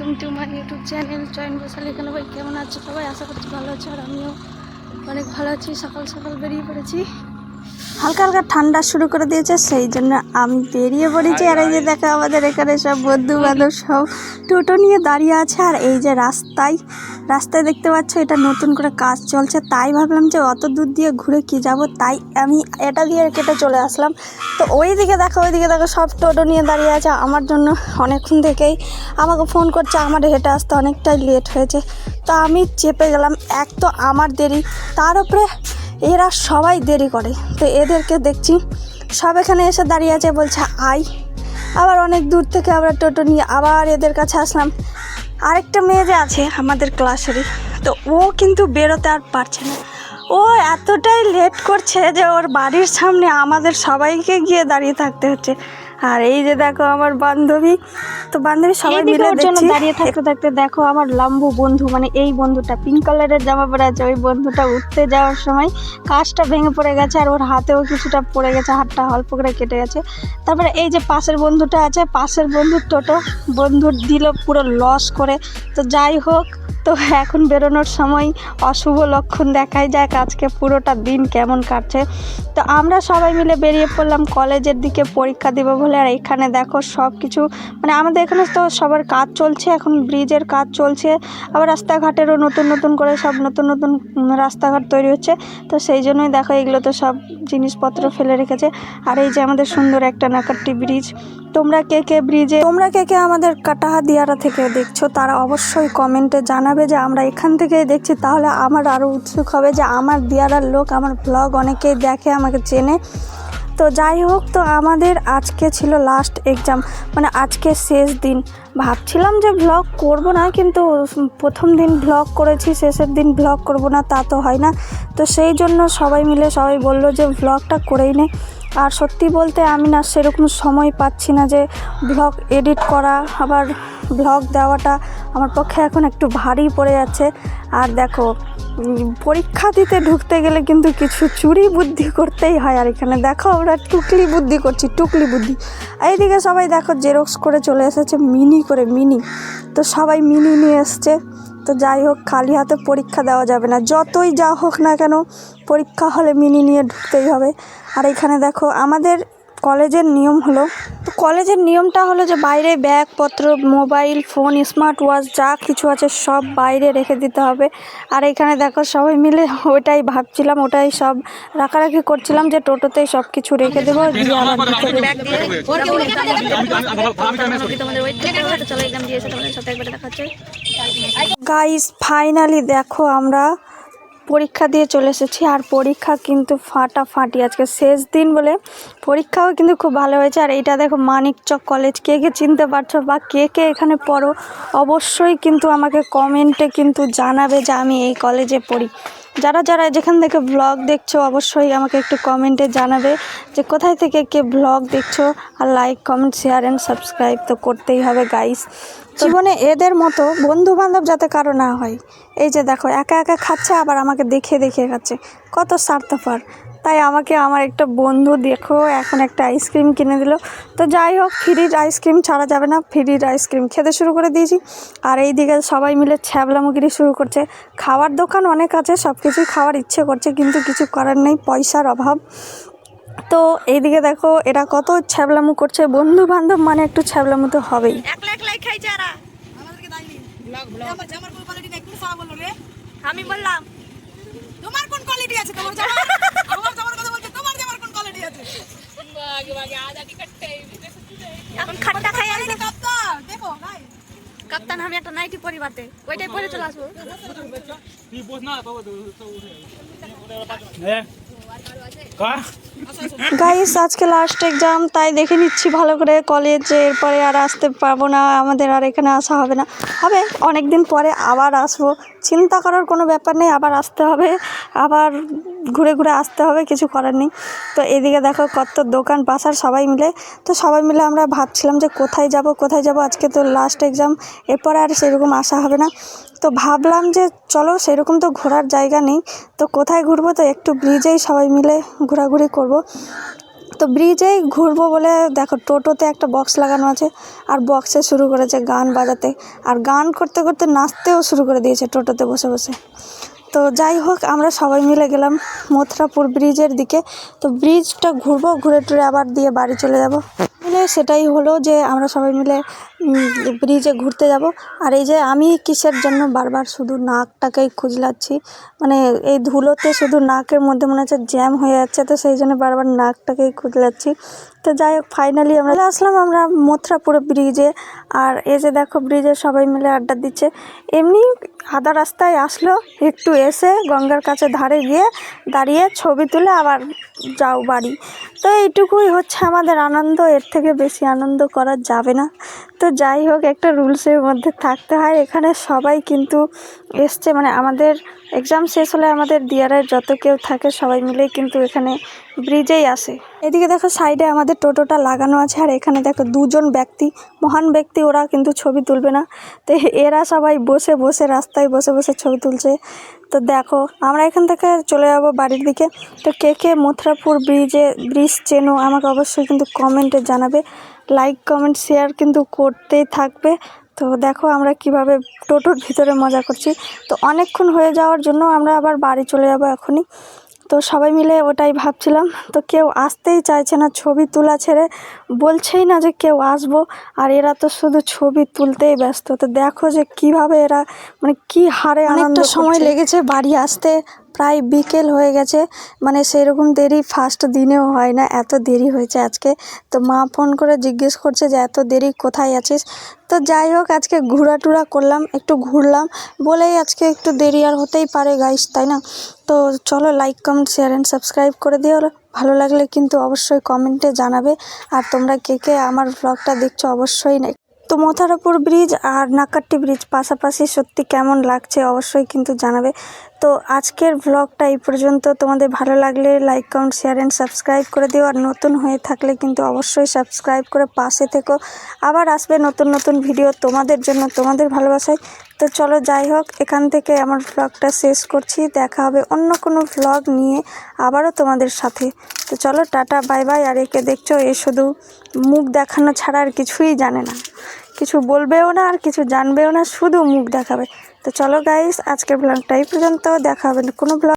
Welcome to my YouTube channel, join বসাল এখানে ভাই। কেমন আছো সবাই? আশা করছি ভালো আছো, আর আমিও অনেক ভালো আছি। সকাল সকাল বেরিয়ে পড়েছি। হালকা হালকা ঠান্ডা শুরু করে দিয়েছে, সেই জন্য আমি বেরিয়ে পড়েছি। আর এই যে দেখো, আমাদের এখানে সব বন্ধু বান্ধব সব টোটো নিয়ে দাঁড়িয়ে আছে। আর এই যে রাস্তায় রাস্তায় দেখতে পাচ্ছ, এটা নতুন করে কাজ চলছে। তাই ভাবলাম যে অত দূর দিয়ে ঘুরে কি যাব? তাই আমি এটা দিয়ে কেটে চলে আসলাম। তো ওই দিকে দেখো ওই দিকে দেখো, সব টোটো নিয়ে দাঁড়িয়ে আছে। আমার জন্য অনেকক্ষণ থেকেই আমাকে ফোন করছে। আমার হেঁটে আসতে অনেকটাই লেট হয়েছে। তো আমি চেপে গেলাম। এক তো আমার দেরি, তার উপরে এরা সবাই দেরি করে। তো এদেরকে দেখছি। সব এখানে এসে দাঁড়িয়ে আছে বলছে আই আবার অনেক দূর থেকে আবার টোটো নিয়ে আবার এদের কাছে আসলাম। আরেকটা মেয়ে যে আছে আমাদের ক্লাসেরই, তো ও কিন্তু বেরোতে আর পারছে না। ও এতটাই লেট করছে যে ওর বাড়ির সামনে আমাদের সবাইকে গিয়ে দাঁড়িয়ে থাকতে হচ্ছে। আর এই যে দেখো আমার বান্ধবী তো বান্ধবী সবাই মিলে দেখছি। দাঁড়িয়ে থাকতে থাকতে দেখো আমার লাম্বু বন্ধু মানে এই বন্ধুটা পিঙ্ক কালারের জামা পরে আছে ওই বন্ধুটা উঠতে যাওয়ার সময় কাঁচটা ভেঙে পড়ে গেছে আর ওর হাতেও কিছুটা পড়ে গেছে হাতটা অল্প করে কেটে গেছে। তারপরে এই যে পাশের বন্ধুটা আছে পাশের বন্ধুর টোটো বন্ধুর দিল পুরো লস করে। তো যাই হোক তো এখন বেরোনোর সময় অশুভ লক্ষণ দেখাই যাক আজকে পুরোটা দিন কেমন কাটছে। তো আমরা সবাই মিলে বেরিয়ে পড়লাম কলেজের দিকে পরীক্ষা দেবো বলে। আর এখানে দেখো সব কিছু মানে আমাদের এখানে তো সবার কাজ চলছে, এখন ব্রিজের কাজ চলছে। আবার রাস্তাঘাটেরও নতুন নতুন করে সব নতুন নতুন রাস্তাঘাট তৈরি হচ্ছে। তো সেই জন্যই দেখো এগুলো তো সব জিনিসপত্র ফেলে রেখেছে। আর এই যে আমাদের সুন্দর একটা নাকাট্টি ব্রিজ। তোমরা কে কে ব্রিজে, তোমরা কে কে আমাদের কাটাহা দিয়ারা থেকে দেখছ তারা অবশ্যই কমেন্টে জানাবে। যে আমরা এখান থেকেই দেখছি, তাহলে আমার আরও উৎসুক হবে যে আমার দিয়ারার লোক আমার ব্লগ অনেকেই দেখে, আমাকে চেনে। তো যাই হোক, তো আমাদের আজকে ছিল লাস্ট এক্সাম মানে আজকে শেষ দিন। ভাবছিলাম যে ব্লগ করব না, কিন্তু প্রথম দিন ব্লগ করেছি, শেষের দিন ব্লগ করব না, তা তো হয় না। তো সেই জন্য সবাই মিলে সবাই বলল যে ব্লগটা করেই নে। আর সত্যি বলতে আমি না সেরকম সময় পাচ্ছি না যে ব্লগ এডিট করা, আবার ব্লগ দেওয়াটা আমার পক্ষে এখন একটু ভারী পড়ে যাচ্ছে। আর দেখো পরীক্ষা দিতে ঢুকতে গেলে কিন্তু কিছু চুরি বুদ্ধি করতেই হয়। আর এখানে দেখো, আমরা টুকলি বুদ্ধি করছি, টুকলি বুদ্ধি। এইদিকে সবাই দেখো জেরক্স করে চলে এসেছে, মিনি করে, মিনি। তো সবাই মিনি নিয়ে এসছে। তো যাই হোক, খালি হাতে পরীক্ষা দেওয়া যাবে না। যতই যা হোক না কেন, পরীক্ষা হলে মিনি নিয়ে ঢুকতেই হবে। আর এখানে দেখো, আমাদের কলেজের নিয়ম হলো কলেজের নিয়মটা হলো যে বাইরে ব্যাগপত্র মোবাইল ফোন স্মার্ট ওয়াচ যা কিছু আছে সব বাইরে রেখে দিতে হবে আর এখানে দেখো সবাই মিলে ওটাই ভাবছিলাম ওটাই সব রাখারাখি করছিলাম যে টোটোতেই সব কিছু রেখে দেবো দিয়ে আবার দেবো। গাইস ফাইনালি দেখো আমরা পরীক্ষা দিয়ে চলে এসেছি আর পরীক্ষা কিন্তু ফাটা ফাটি আজকে শেষ দিন বলে পরীক্ষাও কিন্তু খুব ভালো হয়েছে। আর এইটা দেখো, মানিকচক কলেজ কে কে চিনতে পারছ বা কে কে এখানে পড়ো, অবশ্যই কিন্তু আমাকে কমেন্টে কিন্তু জানাবে যে আমি এই কলেজে পড়ি। যারা যারা যেখান থেকে ব্লগ দেখছ, অবশ্যই আমাকে একটু কমেন্টে জানাবে যে কোথায় থেকে কে ব্লগ দেখছ আর like comment share and subscribe তো করতেই হবে গাইস জীবনে এদের মতো বন্ধু বান্ধব যাতে কারও না হয়। এই যে দেখো, একা একা খাচ্ছে, আবার আমাকে দেখে দেখে খাচ্ছে। কত স্বার্থপর। তাই আমাকে আমার একটা বন্ধু দেখো এখন একটা আইসক্রিম কিনে দিল। তো যাই হোক ফ্রির আইসক্রিম ছাড়া যাবে না ফ্রির আইসক্রিম খেতে শুরু করে দিয়েছি। আর এই দিকে সবাই মিলে ছ্যাবলামুগিরি শুরু করছে। খাওয়ার দোকান অনেক আছে সব কিছুই খাওয়ার ইচ্ছে করছে কিন্তু কিছু করার নেই পয়সার অভাব। তো এইদিকে দেখো এরা কত ছ্যাবলামু করছে। বন্ধু বান্ধব মানে একটু ছ্যাবলামু তো হবেই। একলা একলাই আমি বললাম। তোমার কোন কোয়ালিটি আছে? তোমার জামা আমার জামার কথা বলছে তোমার জামার কোন কোয়ালিটি আছে এখন খাট্টা খাই আসবে কাপ্তা দেখো ভাই। কাপ্তান আমি একটা নাইটি পরিবারতে। ওইটাই পরে চলে আসব। গাইস আজকে লাস্ট এক্সাম তাই দেখে নিচ্ছি ভালো করে কলেজে এরপরে আর আসতে পারব না আমাদের আর এখানে আসা হবে না। হবে অনেক দিন পরে আবার আসব। চিন্তা করার কোনো ব্যাপার নেই আবার আসতে হবে। আবার ঘুরে ঘুরে আসতে হবে, কিছু করার নেই। তো এদিকে দেখো কত দোকান পাশার সবাই মিলে। তো সবাই মিলে আমরা ভাবছিলাম যে কোথায় যাব কোথায় যাব? আজকে তো লাস্ট এক্সাম এরপরে আর সেরকম আসা হবে না। তো ভাবলাম যে চলো সেরকম তো ঘোরার জায়গা নেই। তো কোথায় ঘুরবো? তো একটু ব্রিজেই সবাই মিলে ঘোরাঘুরি করব। তো ব্রিজেই ঘুরবো বলে দেখো টোটোতে একটা বক্স লাগানো আছে, আর বক্সে শুরু করেছে গান বাজাতে। আর গান করতে করতে নাচতেও শুরু করে দিয়েছে টোটোতে বসে বসে। তো যাই হোক, আমরা সবাই মিলে গেলাম মথুরাপুর ব্রিজের দিকে। তো ব্রিজটা ঘুরবো, ঘুরে টুরে আবার দিয়ে বাড়ি চলে যাব। সেটাই হলো যে আমরা সবাই মিলে ব্রিজে ঘুরতে যাব। আর এই যে আমি কিসের জন্য বারবার শুধু নাকটাকেই খুঁজলাচ্ছি মানে এই ধুলোতে শুধু নাকের মধ্যে মনে হচ্ছে জ্যাম হয়ে যাচ্ছে, তো সেই জন্য বারবার নাকটাকেই খুঁজলাচ্ছি। তো যাই হোক ফাইনালি আমরা আসলাম আমরা মথুরাপুর ব্রিজে আর এই যে দেখো ব্রিজে সবাই মিলে আড্ডা দিচ্ছে। এমনি আধা রাস্তায় আসলো, একটু এসে গঙ্গার কাছে ধারে গিয়ে দাঁড়িয়ে ছবি তুলে আবার যাও বাড়ি। তো এইটুকুই হচ্ছে আমাদের আনন্দ, এর থেকে বেশি আনন্দ করা যাবে না। তো যাই হোক, একটা রুলসের মধ্যে থাকতে হয়। এখানে সবাই কিন্তু এসছে মানে আমাদের এক্সাম শেষ হলে আমাদের দিয়ারের যত কেউ থাকে সবাই মিলে কিন্তু এখানে ব্রিজেই আসে। এদিকে দেখো সাইডে আমাদের টোটোটা লাগানো আছে, আর এখানে দেখো দুজন ব্যক্তি, মহান ব্যক্তি, ওরা কিন্তু ছবি তুলবে না। তো এরা সবাই বসে বসে রাস্তায় বসে বসে ছবি তুলছে। তো দেখো, আমরা এখান থেকে চলে যাব বাড়ির দিকে। তো কে কে মথুরাপুর ব্রিজে ব্রিজ চেনো, আমাকে অবশ্যই কিন্তু কমেন্টে জানাবে। লাইক কমেন্ট শেয়ার কিন্তু করতেই থাকবে। তো দেখো আমরা কীভাবে টোটোর ভিতরে মজা করছি। তো অনেকক্ষণ হয়ে যাওয়ার জন্য আমরা আবার বাড়ি চলে যাব এখনই। তো সবাই মিলে ওটাই ভাবছিলাম। তো কেউ আসতেই চাইছে না ছবি তোলা ছেড়ে। বলছেই না যে কেউ আসব আর এরা তো শুধু ছবি তুলতেই ব্যস্ত। তো দেখো যে কীভাবে এরা মানে কি হারে অনেকটা সময় লেগেছে বাড়ি আসতে। প্রায় বিকেল হয়ে গেছে। মানে সেরকম দেরি ফার্স্ট দিনেও হয় না, এত দেরি হয়েছে আজকে। তো মা ফোন করে জিজ্ঞেস করছে যে, এত দেরি কোথায় আছিস? তো যাই হোক, আজকে ঘোরা টুরা করলাম, একটু ঘুরলাম। বলেই আজকে একটু দেরি আর হতেই পারে গাইস তাই না? তো চলো like comment share and subscribe করে দিও। ভালো লাগলে কিন্তু অবশ্যই কমেন্টে জানাবে। আর তোমরা কে কে আমার ব্লগটা দেখছ অবশ্যই না তো মথারাপুর ব্রিজ আর নাকাট্টি ব্রিজ পাশাপাশি সত্যি কেমন লাগছে অবশ্যই কিন্তু জানাবে। তো আজকের ব্লগটা এই পর্যন্ত। তোমাদের ভালো লাগলে like comment share and subscribe করে দিও। আর নতুন হয়ে থাকলে কিন্তু অবশ্যই সাবস্ক্রাইব করে পাশে থেকো। আবার আসবে নতুন নতুন ভিডিও তোমাদের জন্য, তোমাদের ভালোবাসায়। তো চলো যাই হোক, এখান থেকে আমার ব্লগটা শেষ করছি। দেখা হবে অন্য কোনো ব্লগ নিয়ে আবারও তোমাদের সাথে। তো চলো টাটা বাই বাই আর একে দেখছ, এ শুধু মুখ দেখানো ছাড়া আর কিছুই জানে না। কিছু বলবেও না, আর কিছু জানবেও না, শুধু মুখ দেখাবে। তো চলো গাইস আজকের ব্লগটা এই পর্যন্ত। দেখা হবে কোনো ব্লগ